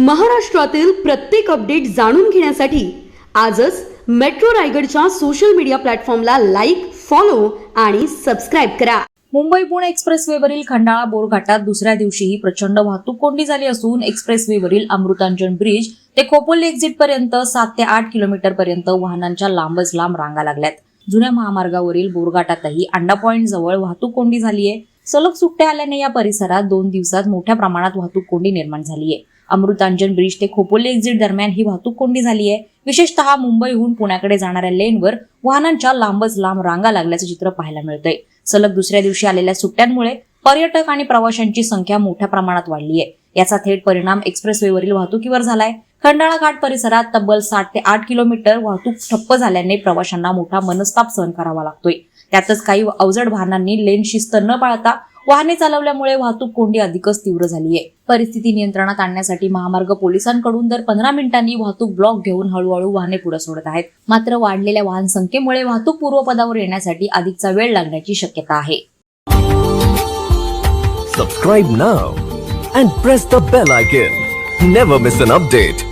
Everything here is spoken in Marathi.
महाराष्ट्रातील प्रत्येक अपडेट जाणून घेण्यासाठी आजच मेट्रो रायगडच्या सोशल मीडिया प्लॅटफॉर्मला लाईक फॉलो आणि सबस्क्राईब करा. मुंबई पुणे एक्सप्रेसवेवरील खंडाळा बोरघाटात दुसऱ्या दिवशीही प्रचंड वाहतूक कोंडी झाली असून एक्सप्रेसवेवरील अमृतांजन ब्रिज ते खोपोली एक्झिट पर्यंत सात ते आठ किलोमीटर पर्यंत वाहनांच्या लांबच लांब रांगा लागल्यात. जुन्या महामार्गावरील बोरघाटातही अंडा पॉइंट जवळ वाहतूक कोंडी झाली आहे सलग सुट्ट्या आल्याने या परिसरात दोन दिवसात मोठ्या प्रमाणात वाहतूक कोंडी निर्माण झालीय. अमृतांजन ब्रिज ते खोपोली एक्झिट दरम्यान ही वाहतूक कोंडी झाली आहे विशेषतः मुंबईहून पुण्याकडे जाणाऱ्या लेनवर वाहनांच्या लांबच लांब रांगा लागल्याचं चित्र पाहायला मिळतंय. सलग दुसऱ्या दिवशी आलेल्या सुट्ट्यांमुळे पर्यटक आणि प्रवाशांची संख्या मोठ्या प्रमाणात वाढली आहे याचा थेट परिणाम एक्सप्रेसवेवरील वाहतुकीवर झालाय. खंडाळा घाट परिसरात तब्बल साठ ते आठ किलोमीटर वाहतूक ठप्प झाल्याने प्रवाशांना मोठा मनस्ताप सहन करावा लागतोय. त्यातच काही अवजड वाहनांनी लेन शिस्त न पाळता वाहने चालवल्यामुळे वाहतूक कोंडी अधिकच तीव्र झाली आहे परिस्थिती नियंत्रणात आणण्यासाठी महामार्ग पोलिसांकडून दर पंधरा मिनिटांनी वाहतूक ब्लॉक घेऊन हळूहळू वाहने पुढे सोडत आहेत. मात्र वाढलेल्या वाहन संख्येमुळे वाहतूक पूर्वपदावर येण्यासाठी अधिकचा वेळ लागण्याची शक्यता आहे. Subscribe now and press the bell icon never miss an update